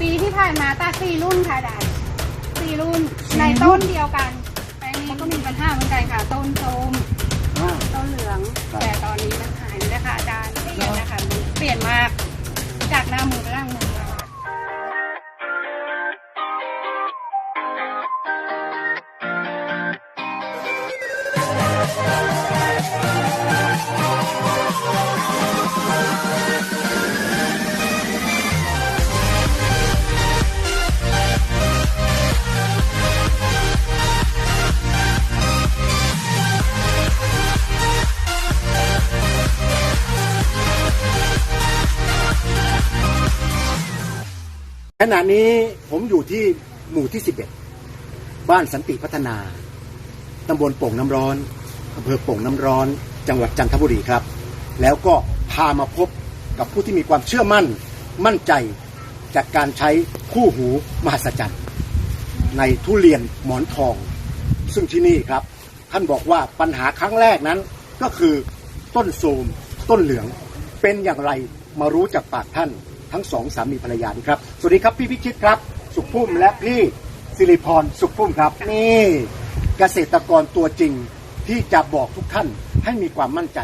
ปีที่ผ่านมาตัดสี่รุ่นค่ะอาจารย์สี่รุ่นในต้นเดียวกัน แปลงนี้ก็มีปัญหาเหมือนกันค่ะ ต้นโทรมอ่าต้นเหลืองครับแต่ตอนนี้มันหายไปแล้วค่ะอาจารย์เปลี่ยนนะคะมันเปลี่ยนมากจากหน้ามือไปล่างมือ ขณะนี้ผมอยู่ที่หมู่ที่ 11 บ้านสันติพัฒนา ตำบลโป่งน้ำร้อนอำเภอโป่งน้ำร้อน จังหวัดจันทบุรีครับ แล้วก็พามาพบกับผู้ที่มีความเชื่อมั่น มั่นใจจากการใช้คู่หูมหัศจรรย์ ในทุเรียนหมอนทอง ซึ่งที่นี่ครับ ท่านบอกว่าปัญหาครั้งแรกนั้นก็คือต้นโทมต้นเหลืองเป็นอย่างไรมารู้จากปากท่าน ทั้งสองสามีภรรยานี่ครับ สวัสดีครับพี่พิชิตครับ สุขพุ่มและพี่สิริพรสุขพุ่มครับนี่เกษตรกรตัวจริงที่จะบอกทุกท่านให้มีความมั่นใจ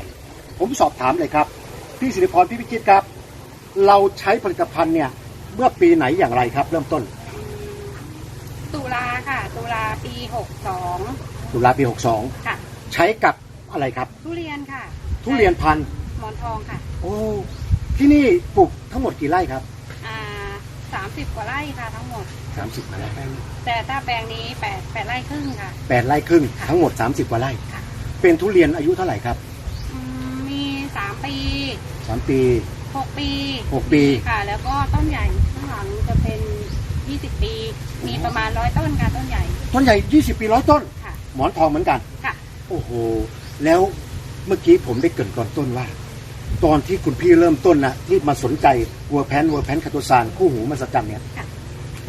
ผมสอบถามเลยครับ พี่สิริพรพี่พิชิตครับ เราใช้ผลิตภัณฑ์เนี่ยเมื่อปีไหนอย่างไรครับ เริ่มต้น ตุลาค่ะ ตุลาปีหกสองตุลาปีค่ะ62ใช้กับอะไรครับ ทุเรียนค่ะทุเรียนพันธุ์หมอนทองค่ะ โอ้ ที่นี่ปลูกทั้งหมดกี่ไร่ครับ อ่าสามสิบกว่าไร่ค่ะทั้งหมด 30กว่าไร่แต่ถ้าแปลงนี้แปดแปดไร่ครึ่งค่ะ แปดไร่ครึ่งทั้งหมด 30กว่าไร่ ค่ะ เป็นทุเรียนอายุเท่าไหร่ครับอืมมีสามปี3ปีหกปี6ปี ค่ะ แล้วก็ต้นใหญ่ข้างหลังจะเป็นยี่สิบปี มีประมาณร้อยต้นค่ะต้นใหญ่ต้นใหญ่ 20 ปีร้อยต้น ค่ะ หมอนทองเหมือนกัน ค่ะ โอ้โห แล้วเมื่อกี้ผมได้เกรินก่อนต้นว่า ตอนที่คุณพี่เริ่มต้นนะที่มาสนใจวัวแพนวัวแพนคาโตซานคู่หูมาสจันเนี่ยค่ะ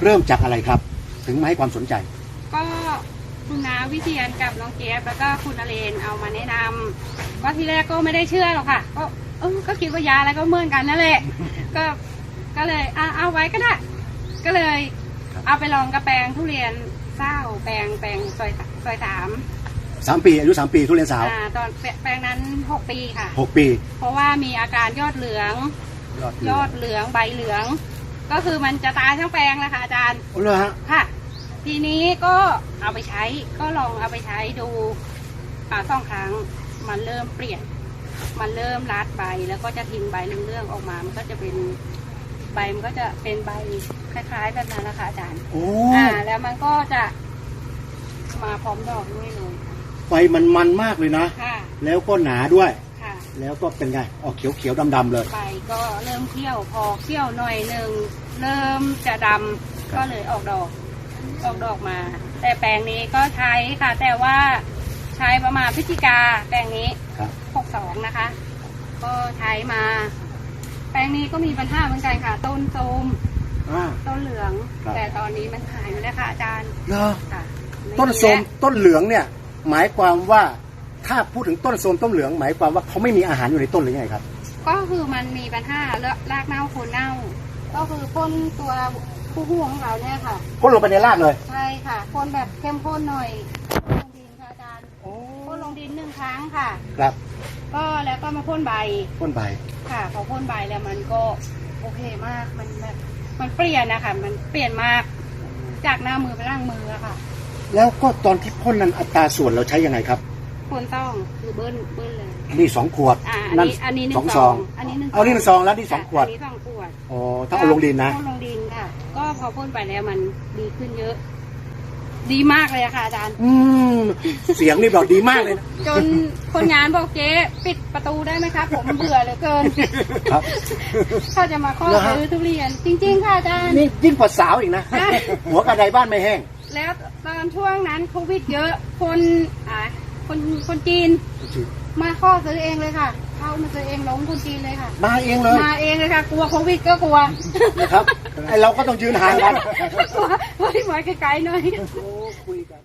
เริ่มจากอะไรครับ ถึงมาให้ความสนใจ ก็คุณน้าวิเชียนกับน้องเจี๊ยบแล้วก็คุณอเลนเอามาแนะนำก็ทีแรกก็ไม่ได้เชื่อหรอกค่ะ ก็เออก็คิดว่ายาอะไรก็เหมือนกันนั่นแหละ ก็ก็เลยอะเอาไว้ก็ได้ ก็เลย ครับ เอาไปลองกระแปลงทุเรียนเศร้าแปลงแปลงซอยซอยสาม 3ปีอายุ3ปีทุเรียนสาวอ่าตอนแปลแปลงนั้นหกปีค่ะ6ปีเพราะว่ามีอาการยอดเหลืองยอดเหลืองใบเหลือง ก็คือมันจะตายทั้งแปลงแล้วค่ะอาจารย์ โอ้เลยฮะค่ะ ทีนี้ก็เอาไปใช้ก็ลองเอาไปใช้ดูอ่าสองครั้งมันเริ่มเปลี่ยน มันเริ่มรัดใบแล้วก็จะทิ้งใบเรื่องๆออกมา มันก็จะเป็นใบมันก็จะเป็นใบคล้ายๆแบบนั้นนะคะอาจารย์ โอ้ อ่า แล้วมันก็จะมาพร้อมดอกด้วยเลย ไฟมันมันมากเลยนะ ค่ะแล้วก็หนาด้วย ค่ะ แล้วก็เป็นไง ออกเขียวเขียวดำดำๆเลยใบก็เริ่มเขี้ยวพอเขี้ยวหน่อยหนึ่งเริ่มจะดำครับก็เลยออกดอก ออกดอกมา แต่แปลงนี้ก็ใช้ค่ะ แต่ว่าใช้ประมาณพฤศจิกาแปลงนี้ครับ หกสองนะคะ ก็ใช้มา แปลงนี้ก็มีปัญหาเหมือนกันค่ะ ต้นโทรมอ่า ต้นเหลือง ครับ แต่ตอนนี้มันหายไปแล้วค่ะอาจารย์เหรอค่ะไต้นโทรมแล้วต้นเหลืองเนี่ย หมายความว่าถ้าพูดถึงต้นโทรมต้นเหลือง หมายความว่าเขาไม่มีอาหารอยู่ในต้นหรือยังไงครับ ก็คือมันมีปัญหาเลอะรากเน่าโคนเน่า ก็คือพ่นตัวผู้ห่วงของเราเนี่ยค่ะพ่นลงไปในรากเลย ใช่ค่ะพ่นแบบเข้มข้นหน่อยลงดินค่ะอาจารย์พ่นลงดินหนึ่งครั้งค่ะ ครับ ก็แล้วก็มาพ่นใบพ่นใบค่ะพอพ่นใบแล้วมันก็โอเคมากมันแบบมันเปลี่ยนนะคะมันเปลี่ยนมากจากหน้ามือไปล่างมืออะค่ะ แล้วก็ตอนที่พ่นนั้นอัตราส่วนเราใช้ยังไงครับควรต้องคือเบิ้ลเบิ้ลเลยนี่สองขวดอ่าอันนี้อันนี้หนึ่สองงซซอองงอันนี้หนึ่งเอานี่หนึ่งซองแล้วนี่สองขวดอันนี้สองขวดอ๋อถ้าเอาลงดินนะพ่นลงดินค่ะ ก็พอพ่นไปแล้วมันดีขึ้นเยอะ ดีมากเลยอะค่ะอาจารย์ อืมเสียงนี่บอกดีมากเลยนะจนคนงานบอกเจ๊ปิดประตูได้ไหมคะผมเบื่อเหลือเกินครับเขาจะมาข้อเหรอฮะซื้อทุเรียน จริง ๆ ค่ะอาจารย์นี่ยิ่งกว่าสาวอีกนะใช่หัวกระไดบ้านไม่แห้ง แล้วตอนช่วงนั้นโควิดเยอะคนอ่าคนคนจีน มาข้อซื้อเองเลยค่ะ เข้ามาซื้อเองลงคนจีนเลยค่ะ มาเองเลย มาเองเลยค่ะ กลัวโควิดก็กลัวนะครับไอเราก็ต้องยืนห่างกันกลัวเฮ้ยมาไกลๆหน่อยโอ้คุยกัน